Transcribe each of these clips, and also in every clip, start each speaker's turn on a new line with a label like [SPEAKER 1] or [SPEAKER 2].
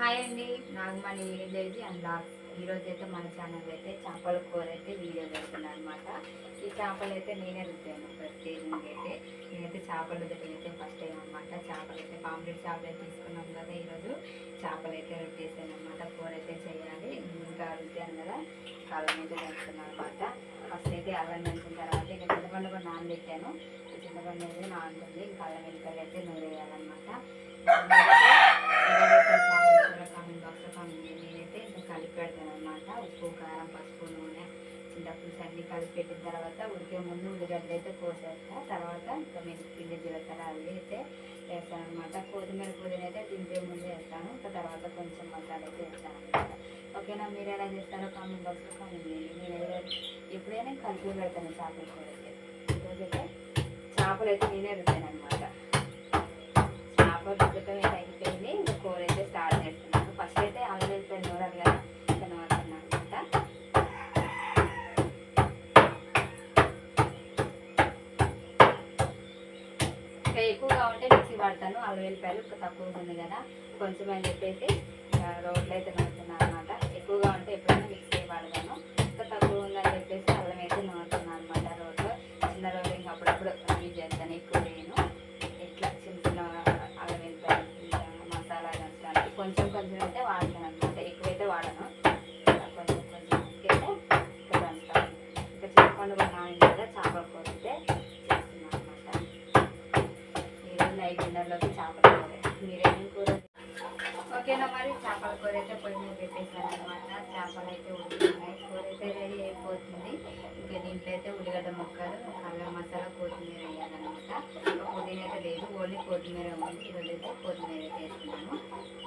[SPEAKER 1] Hi అండి. Nagamani village and blogs ఈరోజు అయితే మన ఛానల్ అయితే చేపల కూర అయితే వీడియో చేస్తున్నాను అనమాట ఈ చేపలు అయితే నేనే రుద్దాను ఫస్ట్ అయితే. నేనైతే చేపలు రుద్దడం అయితే ఫస్ట్ టైం అనమాట చేపలు అయితే పాంప్లెట్ చేపలు అయితే తీసుకున్నాం కదా ఈరోజు చేపలు అయితే రుద్దేసాను అనమాట కూర అయితే చేయాలి. ఇంకా రుద్దాను కదా. కాలం అయితే దంచుకున్నాను అనమాట ఫస్ట్ అయితే అల్లం అనుకున్న తర్వాత ఇక చింతపండు కూడా నానబెట్టాను. ఈ చింతపండు అయితే నానుతుంది ఇంకా అల్లం వెల్లిపాయలు అయితే నూరేయాలన్నమాట కామెంట్ బాక్స్లో కామెంట్ చేయండి నేనైతే ఇంకా కలిపి పెడతాను అనమాట ఉప్పు కారం పసుపు నూనె చింతపులుసు అన్నీ కలిపి పెట్టిన తర్వాత ఉడికే ముందు ఉల్లిగడ్డ అయితే కోసేస్తా. తర్వాత ఇంకా మీరు పిండి జీలకర్ర అవి అయితే వేస్తాను అనమాట కొత్తిమీర పుదీన అయితే తింటే ముందు వేస్తాను. ఇంకా తర్వాత కొంచెం మసాలా అయితే వేస్తాను అనమాట ఓకేనా? మీరు ఎలా చేస్తారో కామెంట్ బాక్స్లో కామెంట్ చేయండి. నేను ఏదో ఎప్పుడైనా కలిపి పెడతాను చేపల కూర అయితే ఈరోజైతే చేపలు అయితే నేనే రుద్దాను అనమాట ఇంకా ఎక్కువగా ఉంటే మిక్సీ వాడతాను. అల్లం వెల్లిపాయలు తక్కువగా ఉంది కదా. కొంచెం అని చెప్పేసి రోడ్లు అయితే నూరుతున్నాను అనమాట ఎక్కువగా ఉంటే ఎప్పుడైనా మిక్సీ వాడతాను. ఇంకా తక్కువ ఉందని చెప్పేసి అల్లం అయితే నూరుతున్నాను అనమాట రోడ్లో చిన్న రోడ్లు ఇంకా అప్పుడప్పుడు యూజ్ చేస్తాను. ఎక్కువ నేను ఇట్లా చిన్న చిన్న అల్లం వెల్లిపాయలు మసాలా దంచడానికి కొంచెం కొంచెం అయితే వాడతాను అనమాట ఎక్కువైతే వాడను. కొంచెం కొంచెం అయితే ఇంకా దంచుతాను. ఇంకా చింతపండు కూడా నానింది కదా చేపల కూర. ఓకేనా మరి చేపల కూర అయితే పొయ్యి మీద పెట్టేసాను అనమాట చేపలు అయితే ఉడుకుతున్నాయి కూర అయితే రెడీ అయిపోతుంది. ఇంకా దీంట్లో అయితే ఉల్లిగడ్డ ముక్కలు అల్లం మసాలా కొత్తిమీర వేయాలన్నమాట. ఇంకా పుదీనా అయితే లేదు ఓన్లీ కొత్తిమీర ఉంది. ఈరోజు అయితే కొత్తిమీర అయితే వేస్తున్నాను.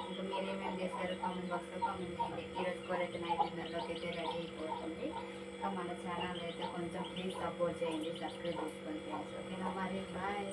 [SPEAKER 1] ఇంకా మీరేమేమి చేశారు? కామెంట్ బాక్స్లో కామెంట్ చేయండి. ఈరోజు కూర అయితే నైట్ డిన్నర్లోకి అయితే రెడీ అయిపోతుంది. ఇంకా మన ఛానల్ అయితే కొంచెం ప్లీజ్ సపోర్ట్ చేయండి. సబ్స్క్రైబ్ చేసుకోండి ఫ్రెండ్స్ ఓకేనా మరి? బాయ్